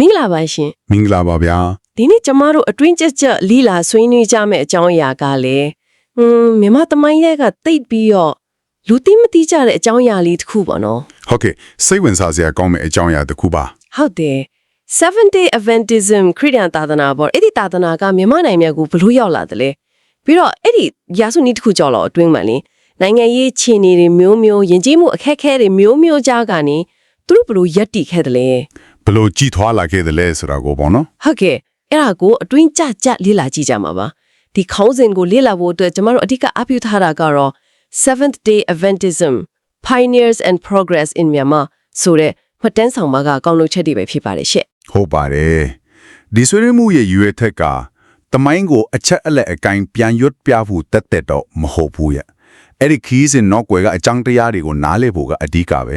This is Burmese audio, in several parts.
မင်္ဂလာပါရှင်မင်္ဂလာပါဗျာဒီနေ့ကျမတို့အတွင်းကျကျလီလာဆွေးနွေးကြမယ့်အကြောင်းအရာကလည်းဟွန်းမြန်မာသမိုင်းရဲ့ကတိတ်ပြီးတော့လူသိမသိကြတဲ့အကြောင်းအရာလေးတစ်ခုပေါ့နော်ဟုတ်ကဲ့စိတ်ဝင်စားစရာကောင်းမယ့်အကြောင်းအရာတစ်ခုပါဟုတ်တယ် Seven Day Adventism ခရစ်ယာန်သာသနာပေါ့အဲ့ဒီသာသနာကမြန်မာနိုင်ငံကိုဘလို့ရောက်လာတယ်လဲပြီးတော့အဲ့ဒီရာစုနီးတစ်ခုကြော်တော့အတွင်းမှာလေနိုင်ငံရေးခြေအနေတွေမျိုးမျိုးယဉ်ကျေးမှုအခက်အခဲတွေမျိုးမျိုးကြားကနေသူတို့ဘလို့ရက်တီခဲ့တယ်လဲ ဘလို့ကြည်ထွားလာခဲ့တယ်လဲဆိုတာကိုပေါ့နော်ဟုတ်ကဲ့အဲ့ဒါကိုအတွင်းကြကြလေ့လာကြည့်ကြမှာပါဒီခေါင်းစဉ်ကိုလေ့လာဖို့အတွက်ကျမတို့အဓိကအပြုထားတာကတော့ Seventh Day Adventism Pioneers and Progress in Myanmar ဆိုတဲ့မှတ်တမ်းဆောင်မှာကအကောင်းဆုံးချက်တွေပဲဖြစ်ပါတယ်ရှင့်ဟုတ်ပါတယ်ဒီဆွေးနွေးမှုရဲ့ရွေးထက်ကတမိုင်းကိုအချက်အလက်အကိုင်းပြန်ရွတ်ပြဖို့တက်တက်တော့မဟုတ်ဘူးရဲ့အဲ့ဒီခီးစင်နောက်ွယ်ကအကြောင်းတရားတွေကိုနားလည်ဖို့ကအဓိကပဲ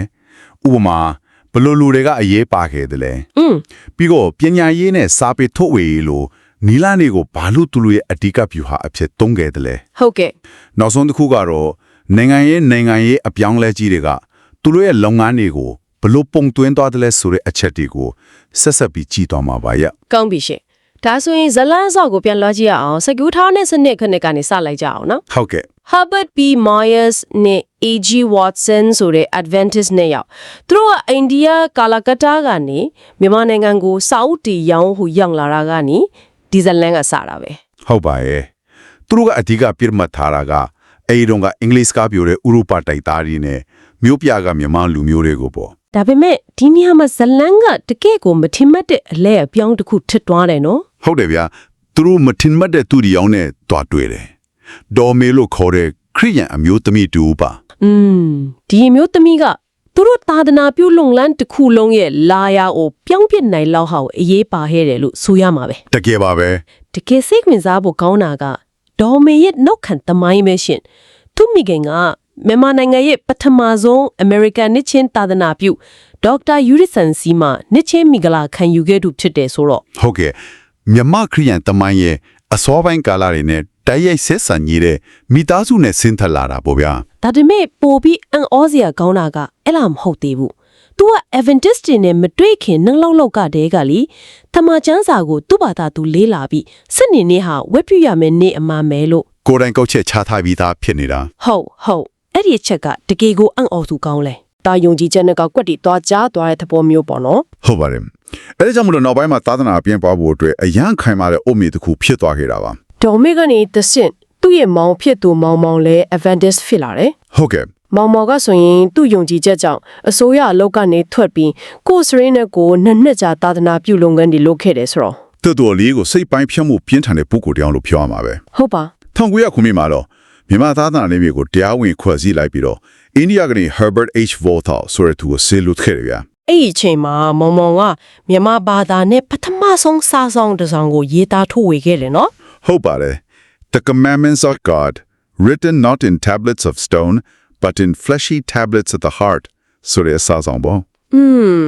ဥပမာဘ လို့လူတွေကအရေးပါခဲ့တယ်လဲอืมပြီးတော့ပညာရေးနဲ့စာပေထုတ်ဝေရေးလိုနီလာနေကိုဘာလို့သူတို့ရဲ့အဓိကပြုဟာအဖြစ်သုံးခဲ့တယ်လဲဟုတ်ကဲ့နောက်ဆုံးတစ်ခုကတော့နိုင်ငံရေးနိုင်ငံရေးအပြောင်းလဲကြီးတွေကသူတို့ရဲ့လုပ်ငန်းတွေကိုဘလို့ပုံသွင်းသွားတယ်လဲဆိုတဲ့အချက်တွေကိုဆက်ဆက်ပြီးကြည့်သွားမှာပါရဲ့ကောင်းပြီရှင့် ဒါဆိုရင်ဇလန်းဆော့ကိုပြန်လွှတ်ကြည့်ရအောင်စကူထားတဲ့စနစ်ခဏကနေစလိုက်ကြအောင်နော်ဟုတ်ကဲ့ Herbert B. Myers နဲ့ A.G. Watson ဆိုတဲ့ Adventist နဲ့ရောက်သူတို့ကအိန္ဒိယကာလာကတာကနေမြန်မာနိုင်ငံကိုစာအုပ်တီရောင်းဟူရောက်လာတာကနေဒီဇလန်ကစတာပဲဟုတ်ပါရဲ့သူတို့ကအဓိကပြစ်မှတ်ထားတာကအဲဒီတော့ကအင်္ဂလိပ်စကားပြောတဲ့ဥရောပတိုက်သားတွေနဲ့မြို့ပြကမြန်မာလူမျိုးတွေကိုပေါ့ဒါပေမဲ့ဒီနေရာမှာဇလန်ကတကယ့်ကိုမထင်မှတ်တဲ့အလဲအပြောင်းတစ်ခုထစ်သွားတယ်နော် ဟုတ်တယ်ဗျာသူတို့မထင်မှတ်တဲ့သူတွေအောင်နဲ့တွားတွေ့တယ်ဒေါ်မေလို့ခေါ်တဲ့ခရိယန်အမျိုးသမီးတူပါอืมဒီအမျိုးသမီးကသူတို့သာသနာပြုလုပ်လန်းတစ်ခုလုံးရဲ့လာယာကိုပြောင်းပြစ်နိုင်လောက်ဟာကိုအရေးပါခဲ့တယ်လို့ဆိုရမှာပဲတကယ်ပါပဲတကယ်စိတ်ဝင်စားဖို့ကောင်းတာကဒေါ်မေရဲ့နှုတ်ခမ်းသမိုင်းပဲရှင်သူမိခင်ကမြန်မာနိုင်ငံရဲ့ပထမဆုံး American နှစ်ချင်းသာသနာပြုဒေါက်တာယူရစ်ဆန်စီမာနှစ်ချင်းမိဂလာခံယူခဲ့သူဖြစ်တယ်ဆိုတော့ဟုတ်ကဲ့ မြမခရိယန်တမိုင်းရဲ့အစောပိုင်းကာလတွေနဲ့တိုက်ရိုက်ဆက်ဆံနေတဲ့မိသားစုနဲ့ဆင်းသက်လာတာပေါ့ဗျာဒါပေမဲ့ပိုပြီးအံ့ဩစရာကောင်းတာကအဲ့လားမဟုတ်သေးဘူး။ तू က Adventist တွေနဲ့မတွေ့ခင်နှလောက်လောက်ကတည်းကလीတမချန်းစာကိုသူ့ဘာသာသူလေးလာပြီးစနေနေ့ဟာဝက်ပြရမယ်နေ့အမှန်ပဲလို့ကိုယ်တိုင်ကောက်ချက်ချထားပြီးသားဖြစ်နေတာဟုတ်ဟုတ်အဲ့ဒီအချက်ကတကယ်ကိုအံ့ဩသူကောင်းလဲ။တာယုံကြည်ချက်နဲ့ကကွက်တီသွားကြားသွားတဲ့သဘောမျိုးပေါ့နော် ဟုတ်ပါတယ်အဲဒါကြောင့်မလို့နောက်ပိုင်းမှာသာသနာအပြင်ပွားဖို့အတွက်အရန်ခိုင်မာတဲ့အုတ်မြေတစ်ခုဖြစ်သွားခဲ့တာပါ။ဒေါ်မေကနေတဆင့်သူ့ရဲ့မောင်ဖြစ်သူမောင်မောင်လဲ Adventist ဖြစ်လာတယ်။ဟုတ်ကဲ့မောင်မောင်ကဆိုရင်သူ့ယုံကြည်ချက်ကြောင့်အစိုးရအလုပ်ကနေထွက်ပြီးကိုယ်စရင်းနဲ့ကိုနှစ်နှစ်ကြာသာသနာပြုလုပ်ငန်းတွေလုပ်ခဲ့တယ်ဆိုတော့တော်တော်လေးကိုစိတ်ပိုင်းဖြတ်မှုပြင်းထန်တဲ့ပုဂ္ဂိုလ်တယောက်လို့ပြောရမှာပဲဟုတ်ပါ1900ခုနှစ်မှာတော့မြန်မာသာသနာနယ်မြေကိုတရားဝင်ဖွဲ့စည်းလိုက်ပြီးတော့အိန္ဒိယကနေ Herbert H. Voltaire ဆိုတဲ့သူကိုဆေးလွတ်ခဲ့တယ်ဗျာ အဲ့ဒီအချိန်မှာမောင်မောင်ကမြန်မာဘာသာနဲ့ပထမဆုံးစာဆောင်တစ်စောင်ကိုရေးသားထုတ်ဝေခဲ့တယ်နော် ဟုတ်ပါတယ် The commandments of God written not in tablets of stone but in fleshy tablets of the heart ဆိုတဲ့အစာဆောင်ပေါ့อืม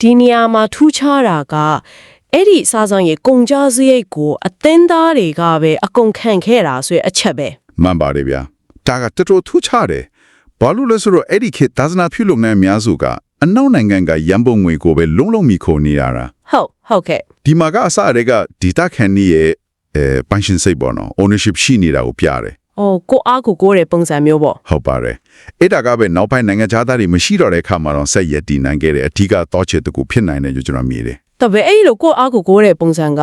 ဒီနေရာမှာထူးခြားတာကအဲ့ဒီစာဆောင်ရဲ့ကုံကြားစရိတ်ကိုအသင်းသားတွေကပဲအကုန်ခံခဲ့တာဆိုရအချက်ပဲမှန်ပါတယ်ဗျာဒါကတော်တော်ထူးခြားတယ်ဘာလို့လဲဆိုတော့အဲ့ဒီခေတ်သာသနာပြုလုပ်နေအများစုက အနောက်နိုင်ငံကရန်ပုံငွေကိုပဲလုံးလုံးမိခိုနေရတာဟုတ်ဟုတ်ကဲ့ဒီမှာကအစအရကဒီတာခန်နီရဲ့အဲပန်ရှင်စိတ်ပေါ့နော် ownership ရှိနေတာကိုပြတယ်။အော်ကိုအားကိုကိုတဲ့ပုံစံမျိုးပေါ့ဟုတ်ပါတယ်အဲ့ဒါကပဲနောက်ပိုင်းနိုင်ငံခြားသားတွေမရှိတော့တဲ့အခါမှာတော့ဆက်ရက်တည်နိုင်ခဲ့တဲ့အဓိကတော့ချက်တစ်ခုဖြစ်နိုင်တယ်လို့ကျွန်တော်မြင်တယ်။ဒါပေမဲ့အဲ့ဒီလိုကိုအားကိုကိုတဲ့ပုံစံက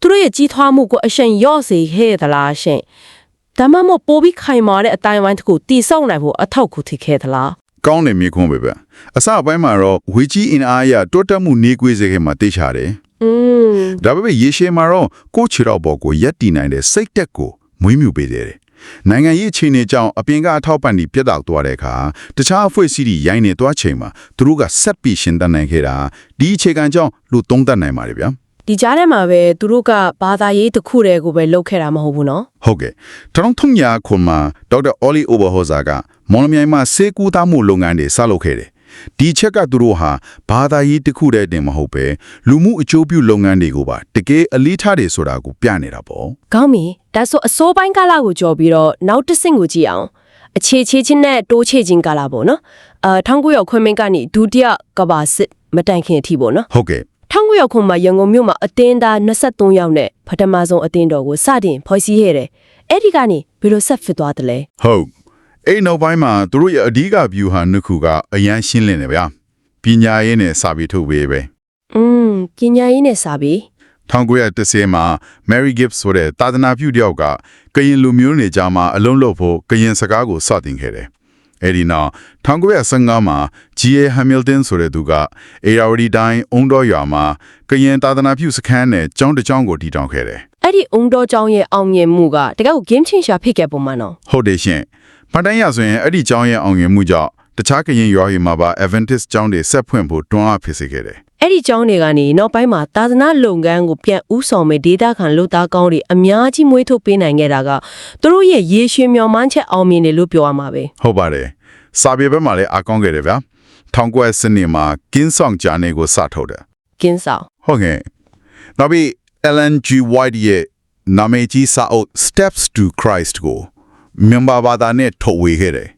သူတို့ရဲ့ကြီးထွားမှုကိုအရှင်ရော့စေခဲ့သလားရှင်။ဒါမှမဟုတ်ပိုပြီးခိုင်မာတဲ့အတိုင်းဝိုင်းတစ်ခုတိစောက်နိုင်ဖို့အထောက်အကူထိခဲ့သလား ကောင်းတယ်မြေခွန်းပဲပဲအစအပိုင်းမှာတော့ဝေကြီးအင်အားအရတိုးတက်မှုနေကွေးစေခဲ့မှာတိတ်ချတယ်။อืมဒါပေမဲ့ရေရှည်မှာတော့ကိုယ့်ခြေတော့ဘော်ကိုရက်တည်နိုင်တဲ့စိတ်တက်ကိုမွေးမြူပေးတယ်နိုင်ငံရေးအခြေအနေကြောင့်အပြင်ကအထောက်ပံ့ပြီးပြတ်တောက်သွားတဲ့အခါတခြားအဖွဲ့အစည်းတွေရိုင်းနေသွားချိန်မှာသူတို့ကဆက်ပြီးရှင်သန်နိုင်ခဲ့တာဒီအခြေခံကြောင့်လူသုံးသပ်နိုင်ပါတယ်ဗျာဒီကြားထဲမှာပဲသူတို့ကဘာသာရေးတစ်ခုတည်းကိုပဲလုပ်ခဲ့တာမဟုတ်ဘူးနော်ဟုတ်ကဲ့တရုံထုံညာခွန်မှာဒေါက်တာအော်လီအိုဘာဟိုဇာက မော်လမြိုင်မှာစေကူသားမှုလုပ်ငန်းတွေစလုပ်ခဲ့တယ်ဒီချက်ကသူတို့ဟာဘာသာရေးတစ်ခုတည်းတင်မဟုတ်ပဲလူမှုအကျိုးပြုလုပ်ငန်းတွေကိုပါတကယ်အလေးထားတယ်ဆိုတာကိုပြနေတာပေါ့။ကောင်းပြီ။ဒါဆိုအစိုးပိုင်းကာလကိုကြော်ပြီးတော့နောက်တစ်ဆင့်ကိုကြည့်အောင်။အခြေချေချင်းနဲ့တိုးချေချင်းကာလပေါ့နော်။အာ1900ခွင့်မင်းကနေဒုတိယကမ္ဘာစစ်မတိုင်ခင်အထိပေါ့နော်ဟုတ်ကဲ့1900ခုမှာရန်ကုန်မြို့မှာအတင်းသား23ယောက်နဲ့ပထမဆုံးအတင်းတော်ကိုစတင်ဖွဲ့စည်းခဲ့တယ်အဲ့ဒီကနေဘယ်လိုဆက်ဖြစ်သွားတယ်လဲဟုတ် အဲ့နောက်ပိုင်းမှာသူတို့ရဲ့အဓိက view ဟာနှစ်ခုကအရန်ရှင်းလင်းတယ်ဗျာပညာရေးနဲ့စာပေထုတ်ပေးပဲอืมပညာရေးနဲ့စာပေ1930မှာ Mary Gibbs ဆိုတဲ့သာသနာပြုတယောက်ကကရင်လူမျိုးနေကြမှာအလုံးလို့ဖို့ကရင်စကားကိုစတင်ခဲ့တယ်။အဲဒီနောက်1915မှာ G.A. Hamilton ဆိုတဲ့သူက ARD တိုင်းအုံတော်ရွာမှာကရင်သာသနာပြုစခန်းနဲ့ကျောင်းတစ်ကျောင်းကိုတည်ထောင်ခဲ့တယ်အဲ့ဒီအုံတော်ကျောင်းရဲ့အောင်မြင်မှုကတကယ်ကို game changer ဖြစ်ခဲ့ပုံမှန်တော့။ဟုတ်တယ်ရှင်။ မှတ်တမ်းရဆိုရင်အဲ့ဒီကျောင်းရဲ့အောင်မြင်မှုကြောင့်တခြားကရင်ရွာတွေမှာပါ Adventist ကျောင်းတွေဆက်ဖွင့်ဖို့တွန်းအားဖြစ်စေခဲ့တယ်အဲ့ဒီကျောင်းတွေကနေနောက်ပိုင်းမှာသာသနာလုပ်ငန်းကိုပြန်ဦးဆောင်မဲ့ဒေတာခံလူသားကောင်းတွေအများကြီးမွေးထုတ်ပေးနိုင်ခဲ့တာကသူတို့ရဲ့ရေရှည်မျှော်မှန်းချက်အောင်မြင်တယ်လို့ပြောရမှာပဲ။ဟုတ်ပါတယ်။စာပေဘက်မှာလည်းအကောင်းခဲ့တယ်ဗျာ။1900စနေမှာ King Song ဂျာနေကိုစထုတ်တယ်ကင်းဆောင်ဟုတ်ကဲ့နောက်ပြီး Ellen G White ရဲ့နာမည်ကြီးစာအုပ် Steps to Christ ကို မြန်မာဘာသာနဲ့ထုတ်ဝေခဲ့တယ်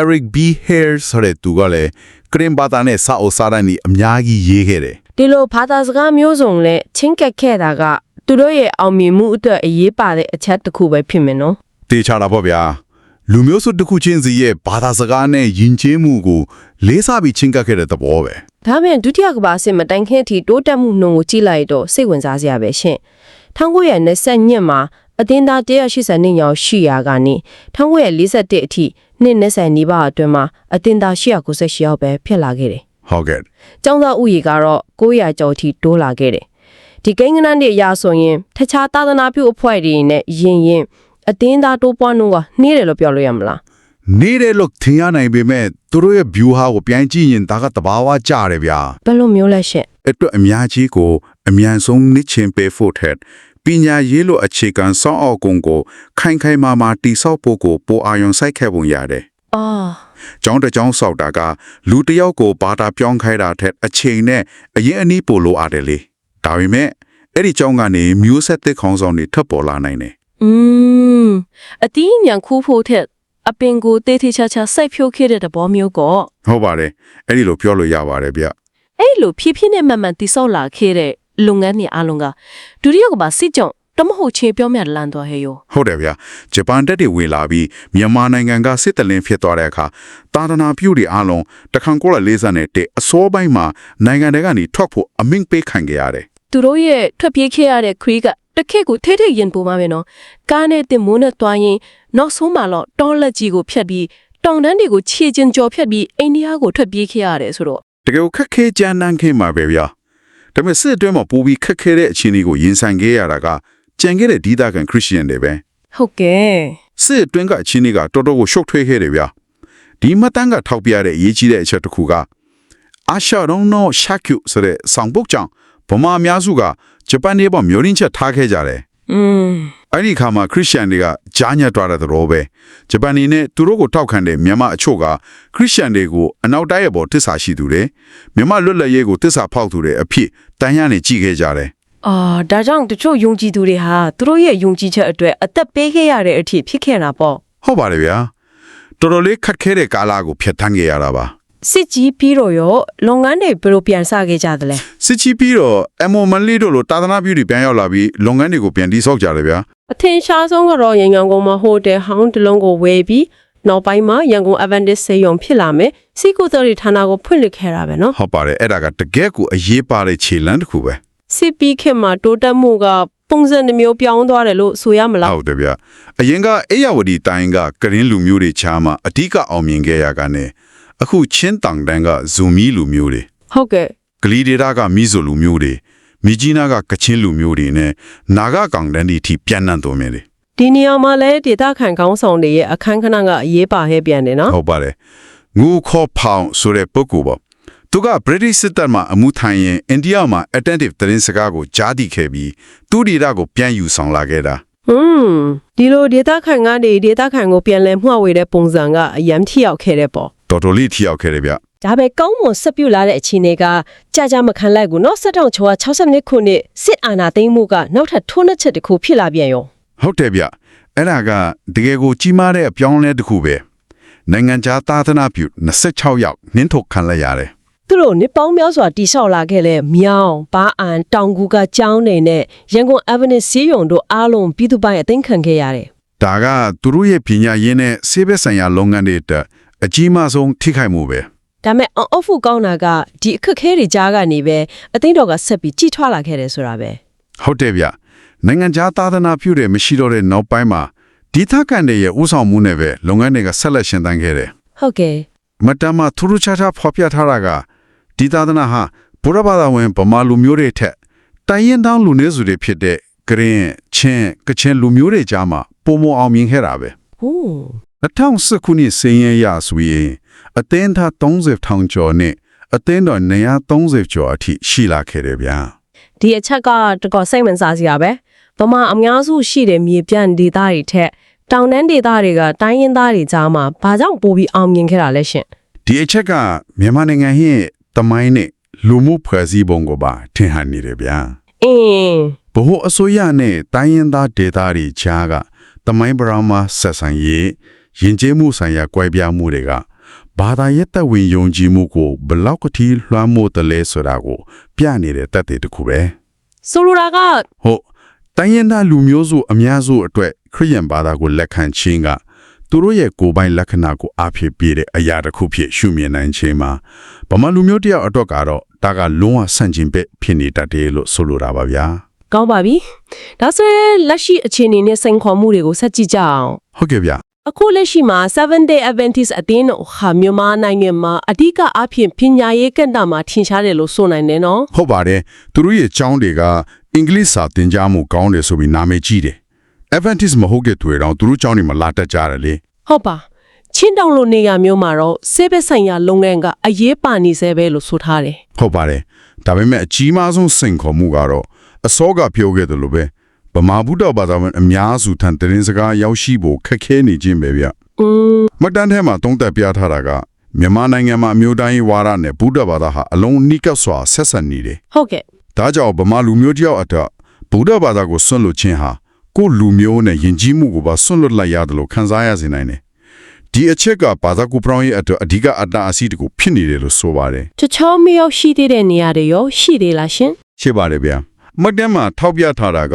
Eric B Hare ဆိုတဲ့သူကလည်းကရင်ဘာသာနဲ့စာအုပ်စာတမ်းကြီးအများကြီးရေးခဲ့တယ်ဒီလိုဘာသာစကားမျိုးစုံနဲ့ချင်းကက်ခဲ့တာကသူတို့ရဲ့အောင်မြင်မှုအတွက်အရေးပါတဲ့အချက်တစ်ခုပဲဖြစ်မယ်နော်တေချာတာပေါ့ဗျာလူမျိုးစုတစ်ခုချင်းစီရဲ့ဘာသာစကားနဲ့ယဉ်ကျေးမှုကိုလေးစားပြီးချင်းကပ်ခဲ့တဲ့သဘောပဲဒါပေမဲ့ဒုတိယကမ္ဘာစစ်မတိုင်ခင်အထိတိုးတက်မှုနှုန်းကိုကြည့်လိုက်တော့စိတ်ဝင်စားစရာပဲရှင်1920ညမှာ အသင်းသား180နှစ်ရောင်ရှိရာကနေ1941အထိနှစ်20နီးပါးအတွင်းမှာအသင်းသား198ယောက်ပဲဖြစ်လာခဲ့တယ်ဟုတ်ကဲ့။ကျောင်းသားဥယေကတော့900ကျော်အထိတိုးလာခဲ့တယ်။ဒီကိန်းဂဏန်းတွေအရဆိုရင်တခြားသာသနာပြုအဖွဲ့တွေနဲ့ယင်ရင်အသင်းသားတိုးပွားနှုန်းကနှေးတယ်လို့ပြောလို့ရမလားနေတယ်လို့ထင်ရနိုင်ပေမဲ့သူတို့ရဲ့ view ဟာကိုပြန်ကြည့်ရင်ဒါကတဘာဝကြတယ်ဗျာ။ဘယ်လိုမျိုးလဲရှင့်အတွက်အများကြီးကိုအမြန်ဆုံးနစ်ချင်ပေးဖို့ထက် ပညာရေးလိုအခြေခံစောင့်အောင်ကုန်ကိုခိုင်ခိုင်မာမာတိဆောက်ဖို့ကိုပိုအာရုံစိုက်ခဲ့ပုံရတယ်။အော်။ကျောင်းတစ်ကျောင်းဆောက်တာကလူတစ်ယောက်ကိုဘာသာပြောင်းခိုင်းတာထက်အချိန်နဲ့အရင်အနည်းပိုလိုအားတယ်လေ။ဒါပေမဲ့အဲ့ဒီကျောင်းကနေမျိုးဆက်သစ်ခေါင်းဆောင်တွေထပ်ပေါ်လာနိုင်တယ်อืมအတီးညံခူးဖို့ထက်အပင်ကိုတေးသေးချာချာစိုက်ဖြိုးခဲ့တဲ့သဘောမျိုးကော။ဟုတ်ပါတယ်။အဲ့ဒီလိုပြောလို့ရပါတယ်ဗျ။အဲ့လိုဖြည်းဖြည်းနဲ့မှန်မှန်တိဆောက်လာခဲ့တဲ့ လုပ်ငန်းတွေအလုံးကဒုတိယကမ္ဘာစစ်ကြောင့်တမဟုတ်ချင်းပြောမြတ်လန်သွားဟဲ့ယောဟုတ်တယ်ဗျာဂျပန်တက်တွေဝင်လာပြီးမြန်မာနိုင်ငံကစစ်တလင်းဖြစ်သွားတဲ့အခါတာသနာပြုတွေအားလုံးတခန်းကိုလာလေးစားနဲ့တဲ့အစောပိုင်းမှာနိုင်ငံတွေကနေထွက်ဖို့အမိန့်ပေးခံခဲ့ရတယ်သူတို့ရဲ့ထွက်ပြေးခဲ့ရတဲ့ခရီးကတစ်ခက်ကိုထိထိရင်ပူပါမယ်နော်ကားနဲ့တင်မိုးနဲ့တွားရင်နောက်ဆုံးမှတော့တောလက်ကြီးကိုဖြတ်ပြီးတောင်တန်းတွေကိုခြေကျင်ကြော်ဖြတ်ပြီးအိန္ဒိယကိုထွက်ပြေးခဲ့ရတယ်ဆိုတော့တကယ်ကိုခက်ခဲကြမ်းတမ်းခဲ့မှာပဲဗျာ ဒါပေမဲ့စစ်အတွင်းမှာပူပြီးခက်ခဲတဲ့အခြေအနေကိုရင်ဆိုင်ခဲ့ရတာကကြံခဲ့တဲ့ဒီသားကန်ခရစ်ယာန်တွေပဲဟုတ်ကဲ့စစ်အတွင်းကအခြေအနေကတော်တော်ကိုရှုပ်ထွေးခဲ့တယ်ဗျာဒီမှတ်တမ်းကထောက်ပြတဲ့အရေးကြီးတဲ့အချက်တစ်ခုကအာရှရောင်းနောရှာကျူဆိုတဲ့ဆောင်ပုတ်ကြောင့်ဗမာအများစုကဂျပန်နေပေါ်မျိုးရင်းချက်ထားခဲ့ကြတယ်อืม အဲ့ဒီခါမှာခရစ်ယာန်တွေကကြားညက်သွားတဲ့သဘောပဲဂျပန်နေနဲ့သူတို့ကိုထောက်ခံတဲ့မြန်မာအချို့ကခရစ်ယာန်တွေကိုအနောက်တိုင်းရဲ့ပေါ်တစ္ဆာရှိသူတွေမြန်မာလွတ်လပ်ရေးကိုတစ္ဆာဖောက်သူတွေအဖြစ်တန်ရနေကြည့်ခဲ့ကြတယ်အာဒါကြောင့်တချို့ယုံကြည်သူတွေဟာသူတို့ရဲ့ယုံကြည်ချက်အတွက်အသက်ပေးခဲ့ရတဲ့အထိဖြစ်ခဲ့တာပေါ့ဟုတ်ပါတယ်ဗျာတော်တော်လေးခက်ခဲတဲ့ကာလကိုဖျက်ထမ်းခဲ့ရတာပါစစ်ကြီးပြီးတော့ရောလုပ်ငန်းတွေဘယ်လိုပြန်စခဲ့ကြသလဲ စစ်ချီပြီးတော့အမော်မန်လေးတို့လိုတာသနာပြုတွေပြန်ရောက်လာပြီးလုပ်ငန်းတွေကိုပြန်တိဆောက်ကြတယ်ဗျာအထင်ရှားဆုံးကတော့ရန်ကုန်မှာဟိုတယ်ဟောင်းတစ်လုံးကိုဝယ်ပြီးနောက်ပိုင်းမှာရန်ကုန် Advantage စေယုံဖြစ်လာမယ်စီကိုတော်ရီဌာနကိုဖွင့်လှစ်ခဲ့တာပဲနော်ဟုတ်ပါတယ်အဲ့ဒါကတကယ်ကိုအရေးပါတဲ့ခြေလမ်းတစ်ခုပဲစစ်ပြီးခေတ်မှာတိုးတက်မှုကပုံစံတစ်မျိုးပြောင်းသွားတယ်လို့ဆိုရမလားဟုတ်တယ်ဗျအရင်ကအေယဝတီတိုင်းကကရင်လူမျိုးတွေချားမှာအဓိကအောင်မြင်ခဲ့ရကနေအခုချင်းတန်တန်ကဇူမီလူမျိုးတွေဟုတ်ကဲ့ဂ လီဒေတာကမီဇိုလူမျိုးတွေမြကြီးနားကကချင်းလူမျိုးတွေနဲ့နာဂကောင်တန်းဒီထိပြန်နှံ့တော်မြင်တယ်ဒီနေရာမှာလည်းဒေတာခံကောင်းဆောင်တွေရဲ့အခန်းခဏကအရေးပါဟဲပြန်တယ်နော်ဟုတ်ပါတယ်ငူခေါ်ဖောင်ဆိုတဲ့ပုဂ္ဂိုလ်ပေါ့သူက British စစ်တပ်မှာအမှုထိုင်ရင်အိန္ဒိယမှာ attentive သတင်းစကားကိုကြားသိခဲ့ပြီးသူဒေတာကိုပြန်ယူဆောင်လာခဲ့တာဟွန်းဒီလိုဒေတာခံကနေဒေတာခံကိုပြန်လဲမျှဝေတဲ့ပုံစံကအယမ်းထိရောက်ခဲ့တဲ့ပေါ့တော်တော်လေးထိရောက်ခဲ့တယ်ဗျ ဒါပဲကောင်းမွန်ဆက်ပြုတ်လာတဲ့အခြေအနေကကြာကြာမခံလိုက်ဘူးเนาะ7660ခုနှစ်စစ်အာဏာသိမ်းမှုကနောက်ထပ်ထိုးနှက်ချက်တစ်ခုဖြစ်လာပြန်ရော ဟုတ်တယ်ဗျအဲ့ဒါကတကယ်ကိုကြီးမားတဲ့အပြောင်းအလဲတစ်ခုပဲနိုင်ငံခြားသာသနာပြု26ယောက်နှင်းထုတ်ခံလိုက်ရတယ် သူတို့နှစ်ပေါင်းများစွာတိဆောက်လာခဲ့တဲ့မြောင်းဘာအန်တောင်ကူကကျောင်းနေနဲ့ရန်ကုန် Avenue စီးရုံတို့အားလုံးပြည်သူပိုင်းအသိမ်းခံခဲ့ရတယ် ဒါကသူတို့ရဲ့ပညာရင်းနဲ့ဆေးဘက်ဆိုင်ရာလုပ်ငန်းတွေအတွက်အကြီးမားဆုံးထိခိုက်မှုပဲ ဒါမဲ့အော့ဖူကောင်းတာကဒီအခက်ခဲတွေကြားကနေပဲအသိမ်းတော်ကဆက်ပြီးကြီးထွားလာခဲ့တယ်ဆိုတာပဲဟုတ်တယ်ဗျနိုင်ငံခြားသာသနာပြုတဲ့မရှိတော့တဲ့နောက်ပိုင်းမှာဒီသကန်တွေရဲ့ဥဆောင်မှုနဲ့ပဲလုပ်ငန်းတွေကဆက်လက်ရှင်သန်ခဲ့တယ်ဟုတ်ကဲ့မတ္တမထူးထူးခြားခြားဖော်ပြထားတာကဒီသာသနာဟာဘုရားဘာသာဝင်ဗမာလူမျိုးတွေထက်တိုင်းရင်တောင်းလူနည်းစုတွေဖြစ်တဲ့ဂရင်ချင်းကချင်လူမျိုးတွေကြားမှာပုံမအောင်မြင်ခဲ့တာပဲဟိုး2010ခုနှစ်စင်းရဲရဆိုရင် အသင်းသား30ထောင်ကျော်နဲ့အသင်းတော်930ကျော်အထိရှိလာခဲ့တယ်ဗျာဒီအချက်ကတကောစိတ်ဝင်စားစရာပဲဗမာအများစုရှိတဲ့မြေပြန့်ဒေသတွေထက်တောင်တန်းဒေသတွေကတိုင်းရင်းသားတွေကြားမှာဘာကြောင့်ပိုပြီးအောင်မြင်ခဲ့တာလဲရှင်ဒီအချက်ကမြန်မာနိုင်ငံရဲ့တမိုင်းနဲ့လူမှုဖွဲ့စည်းပုံကိုပါထင်ဟန်နေတယ်ဗျာအင်းဘဟုအစိုးရနဲ့တိုင်းရင်းသားဒေသတွေခြားကတမိုင်းပရာမဆက်ဆံရေးယဉ်ကျေးမှုဆိုင်ရာကွဲပြားမှုတွေက ဘာသာရေးတဝင်ယုံကြည်မှုကိုဘယ်လောက်ကတိလွှမ်းမိုးတယ်လဲဆိုတာကို ပြနေတဲ့တတ်တဲ့တစ်ခုပဲဆိုလိုတာကဟုတ်တိုင်းရင်းသားလူမျိုးစုအများစုအတွက်ခရိယန်ဘာသာကိုလက်ခံခြင်းကသူတို့ရဲ့ကိုယ်ပိုင်လက္ခဏာကိုအဖြစ်ပြတဲ့အရာတစ်ခုဖြစ်ရှုမြင်နိုင်ခြင်းမှာဗမာလူမျိုးတယောက်အတွက်ကတော့ဒါကလုံးဝဆန့်ကျင်ဘက်ဖြစ်နေတတ်တယ်လို့ဆိုလိုတာပါဗျာကောင်းပါပြီဒါဆိုရင်လက်ရှိအခြေအနေနဲ့စိန်ခေါ်မှုတွေကိုဆက်ကြည့်ကြအောင်ဟုတ်ကဲ့ဗျာ အခုလက်ရှိမှာ7 day adventist အသင်းတော်ဟာမြန်မာနိုင်ငံမှာအဓိကအဖြစ်ပညာရေးကဏ္ဍမှာထင်ရှားတယ်လို့ဆိုနိုင်တယ်နော်ဟုတ်ပါတယ်သူတို့ရဲ့ကျောင်းတွေကအင်္ဂလိပ်စာသင်ကြားမှုကောင်းတယ်ဆိုပြီးနာမည်ကြီးတယ် Adventist မဟုတ်တဲ့သူတွေတော့သူတို့ကျောင်းတွေမှာလာတတ်ကြတယ်လေဟုတ်ပါချင်းတောင်လိုနေရာမျိုးမှာတော့ဆေးဘက်ဆိုင်ရာလုပ်ငန်းကအရေးပါနေစေပဲလို့ဆိုထားတယ်ဟုတ်ပါတယ်ဒါပေမဲ့အကြီးမားဆုံးစိန်ခေါ်မှုကတော့အစောကပြောခဲ့တယ်လို့ပဲ ဗမာဗုဒ္ဓဘာသာဝင်အများစုထံတရင်စကားရောက်ရှိဖို့ခက်ခဲနေခြင်းပဲဗျอืมမတန်းထဲမှာသုံးသက်ပြထားတာကမြန်မာနိုင်ငံမှာအမျိုးတိုင်းဝါဒနဲ့ဗုဒ္ဓဘာသာဟာအလုံးနိကပ်စွာဆက်ဆက်နေတယ်ဟုတ်ကဲ့။ဒါကြောင့်ဗမာလူမျိုးတယောက်အတွက်ဗုဒ္ဓဘာသာကိုဆွန့်လွတ်ခြင်းဟာကိုယ်လူမျိုးနဲ့ယဉ်ကျေးမှုကိုပါဆွန့်လွတ်လိုက်ရတယ်လို့ခံစားရစေနိုင်တယ်။ဒီအချက်ကဘာသာကူပရောင်းရဲ့အတွက်အဓိကအတ္တအစီတကူဖြစ်နေတယ်လို့ဆိုပါတယ်တချောမရောက်ရှိသေးတဲ့နေရာတွေရောရှိသေးလားရှင်။ရှိပါတယ်ဗျာ။ မတ်တမ်းမှာထောက်ပြထားတာက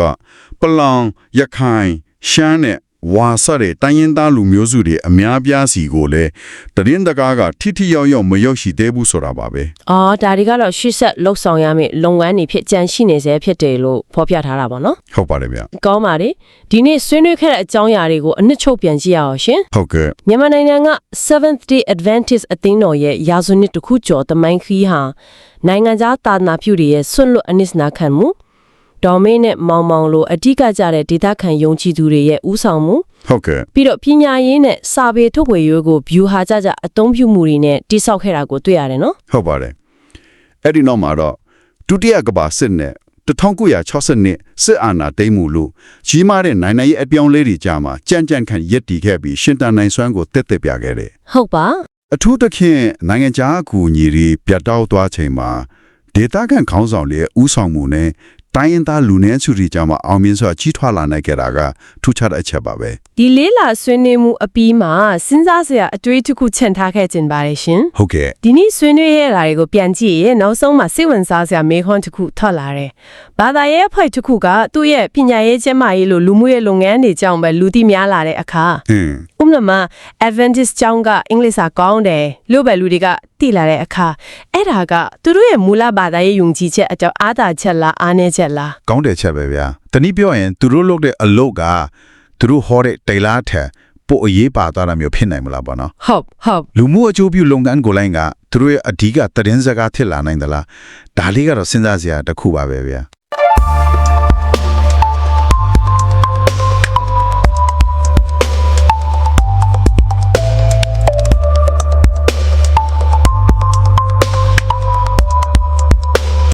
ပလောင်ရခိုင်ရှမ်းနဲ့ဝါဆတဲ့တိုင်းရင်းသားလူမျိုးစုတွေအများပြားစီကိုလည်းတရင်တကားကထိထိရောက်ရောက်မရောက်ရှိသေးဘူးဆိုတာပါပဲအော်ဒါတွေကတော့ရှေ့ဆက်လှုပ်ဆောင်ရမယ့်လုပ်ငန်းတွေဖြစ်ကြံရှိနေစေဖြစ်တယ်လို့ဖော်ပြထားတာပေါ့နော်။ဟုတ်ပါတယ်ဗျာကောင်းပါလေဒီနေ့ဆွေးနွေးခဲ့တဲ့အကြောင်းအရာတွေကိုအနှစ်ချုပ်ပြန်ကြည့်ရအောင်ရှင်။ဟုတ်ကဲ့မြန်မာနိုင်ငံက Seventh Day Adventist အသင်းတော်ရဲ့ရာဇဝနှစ်တစ်ခုကျော်တမိုင်းခီးဟာနိုင်ငံသားတာသနာပြုတွေရဲ့ဆွန့်လွတ်အနစ်နာခံမှု ဒေါ်မင်းနဲ့မောင်မောင်လိုအဓိကကြတဲ့ဒေသခံယုံကြည်သူတွေရဲ့ဥဆောင်မှုဟုတ်ကဲ့ပြီးတော့ပညာရေးနဲ့စာပေထုတ်ဝေရေးကို view ဟာကြကြအသုံးပြုမှုတွေနဲ့တိစောက်ခဲ့တာကိုတွေ့ရတယ်နော်ဟုတ်ပါတယ်အဲ့ဒီနောက်မှာတော့ဒုတိယကမ္ဘာစစ်နဲ့1960နှစ်စစ်အာဏာသိမ်းမှုလို့ကြီးမားတဲ့နိုင်နိုင်ရဲ့အပြောင်းလဲတွေကြာမှာကြံ့ကြံ့ခံရက်တည်ခဲ့ပြီးရှင်တန်နိုင်စွမ်းကိုတက်တက်ပြခဲ့တယ်ဟုတ်ပါအထူးသဖြင့်နိုင်ငံခြားအကူအညီတွေပြတ်တောက်သွားချိန်မှာဒေတာကန်ခေါင်းဆောင်တွေရဲ့ဥဆောင်မှုနဲ့ တိုင်းရင်းသားလူနည်းစုတွေကြာမှာအောင်မြင်စွာကြီးထွားလာနိုင်ကြတာကထူးခြားတဲ့အချက်ပါပဲဒီလေးလာဆွေးနွေးမှုအပြီးမှာစဉ်းစားစရာအတွေးတစ်ခုချန်ထားခဲ့ခြင်းပါတယ်ရှင်ဟုတ်ကဲ့ဒီနေ့ဆွေးနွေးရတာတွေကိုပြန်ကြည့်ရင်နောက်ဆုံးမှာစိတ်ဝင်စားစရာမေးခွန်းတစ်ခုထွက်လာတယ်။ဘာသာရေးအဖွဲ့တစ်ခုကသူ့ရဲ့ပညာရေးကျန်းမာရေးလိုလူမှုရေးလုပ်ငန်းတွေကြောင့်ပဲလူသိများလာတဲ့အခါအင်းဥပမာ Adventist ကျောင်းကအင်္ဂလိပ်စာကောင်းတယ်လို့ပဲလူတွေကသိလာတဲ့အခါအဲ့ဒါကသူတို့ရဲ့မူလဘာသာရေးယုံကြည်ချက်အကြောင်းအားသာချက်လားအားနည်းချက်လားကောင်းတဲ့ချက်ပဲဗျာတနည်းပြောရင်သူတို့လုပ်တဲ့အလုပ်ကသူတို့ဟောတဲ့တိတ်လားထက်ပို့အရေးပါသွားတာမျိုးဖြစ်နိုင်မလားပေါ့နော်ဟုတ်ဟုတ်လူမှုအကျိုးပြုလုပ်ငန်းကိုလိုင်းကသူတို့ရဲ့အဓိကသတင်းစကားဖြစ်လာနိုင်သလားဒါလေးကတော့စဉ်းစားစရာတစ်ခုပါပဲဗျာ